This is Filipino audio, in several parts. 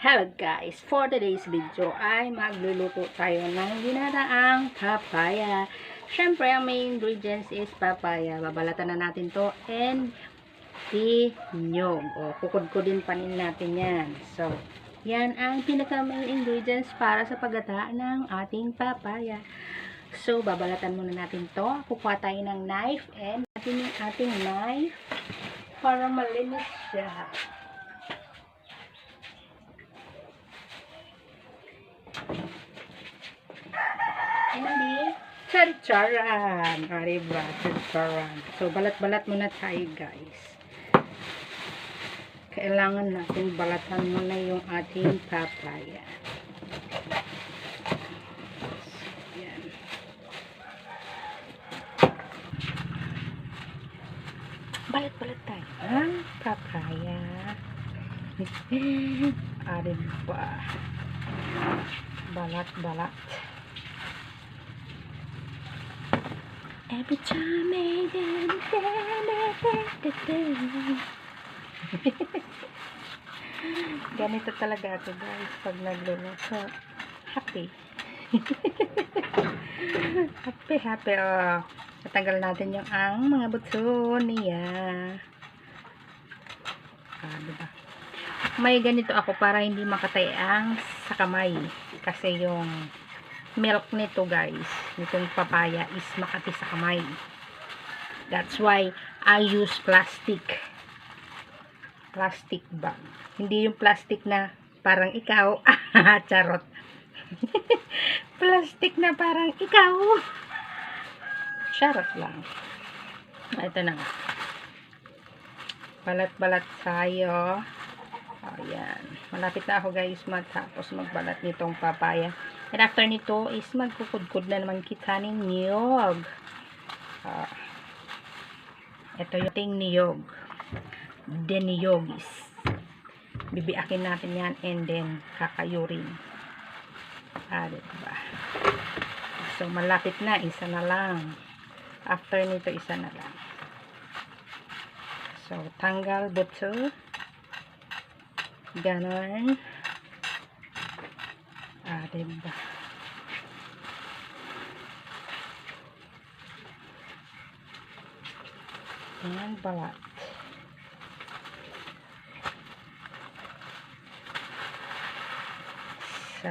Hello guys! For today's video ay magluluto tayo ng ginataang papaya. Siyempre, ang main ingredients is papaya. Babalatan na natin to and tinyog. O, kukudkudin panin natin yan. So, yan ang pinaka main ingredients para sa paggata ng ating papaya. So, babalatan muna natin to. Kukuha tayo ng knife and natin yung ating knife para malinis siya. And then, charcharan. O, diba? Charcharan. So, balat-balat muna tayo, guys. Kailangan natin balatan muna yung ating papaya. Balat-balat tayo ng papaya. Ah, diba? Balat-balat. Every time I Ganito talaga ako guys pag nagluluto. Happy. happy, happy. Oh. Natanggal natin yung ang mga buto niya. Ah, diba? May ganito ako para hindi makatay ang sa kamay. Kasi yung milk nito guys, nitong papaya is makati sa kamay. That's why I use plastic. Plastic bag. Hindi yung plastic na parang ikaw. Charot. plastic na parang ikaw. Charot lang. Ito na nga. Balat-balat tayo. Ayan. Malapit na ako guys matapos magbalat nitong papaya. And after nito is magkukudkod na naman kita ng niyog. Ah. ito yung ting niyog. Deniyogis. Bibiakin natin yan and then kakayurin. Ah, diba? So, malapit na. Isa na lang. After nito, isa na lang. So, tanggal buto. Ganon. Ah, diba? Ayan, balat. So,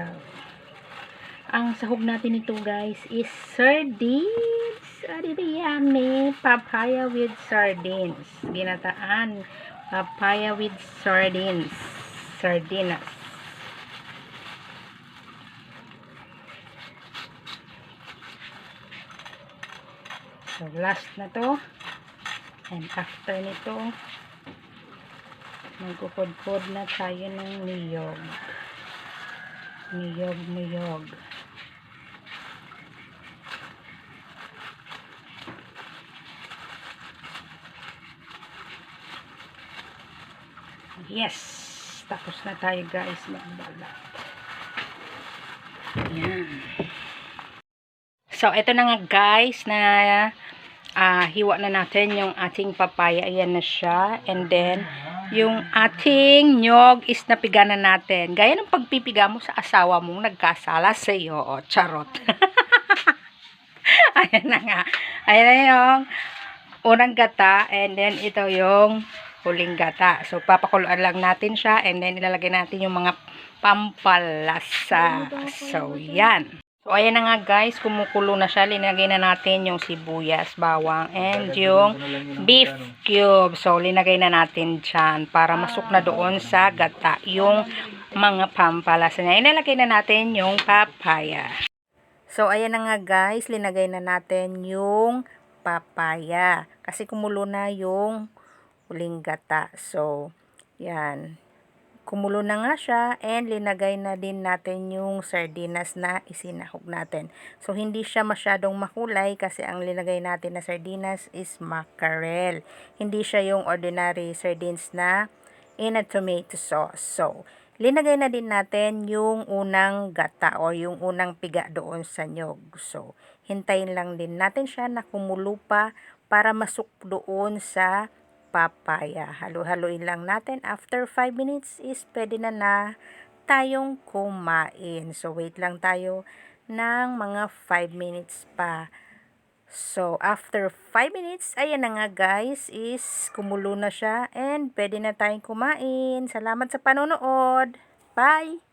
ang sahog natin ito guys is sardines. Ari yummy. Papaya with sardines. Ginataan. Papaya with sardines. Sardinas. So, last na to. And after nito, magkukod-kod na tayo ng niyog. Niyog, niyog. Yes! Tapos na tayo guys magbalat. Ayan. So, ito na nga guys na ah, hiwa na natin yung ating papaya. Ayan na siya. And then, yung ating nyog is napiga na natin. Gaya ng pagpipiga mo sa asawa mong nagkasala sa iyo. O, charot. Ayan na nga. Ayan na yung unang gata. And then, ito yung huling gata. So, papakuluan lang natin siya. And then, ilalagay natin yung mga pampalasa. So, yan. So, ayan na nga guys, kumukulo na siya. Linagay na natin yung sibuyas, bawang, and yung beef cube. So, linagay na natin dyan para masuk na doon sa gata yung mga pampalasa niya. Inalagay na natin yung papaya. So, ayan na nga guys, linagay na natin yung papaya. Kasi kumulo na yung huling gata. So, yan kumulo na nga siya and linagay na din natin yung sardinas na isinahog natin. So, hindi siya masyadong makulay kasi ang linagay natin na sardinas is mackerel. Hindi siya yung ordinary sardines na in a tomato sauce. So, linagay na din natin yung unang gata o yung unang piga doon sa nyog. So, hintayin lang din natin siya na kumulo pa para masuk doon sa papaya. Halo-haloin lang natin. After 5 minutes is pwede na na tayong kumain. So, wait lang tayo ng mga 5 minutes pa. So, after 5 minutes, ayan na nga guys, is kumulo na siya and pwede na tayong kumain. Salamat sa panonood. Bye!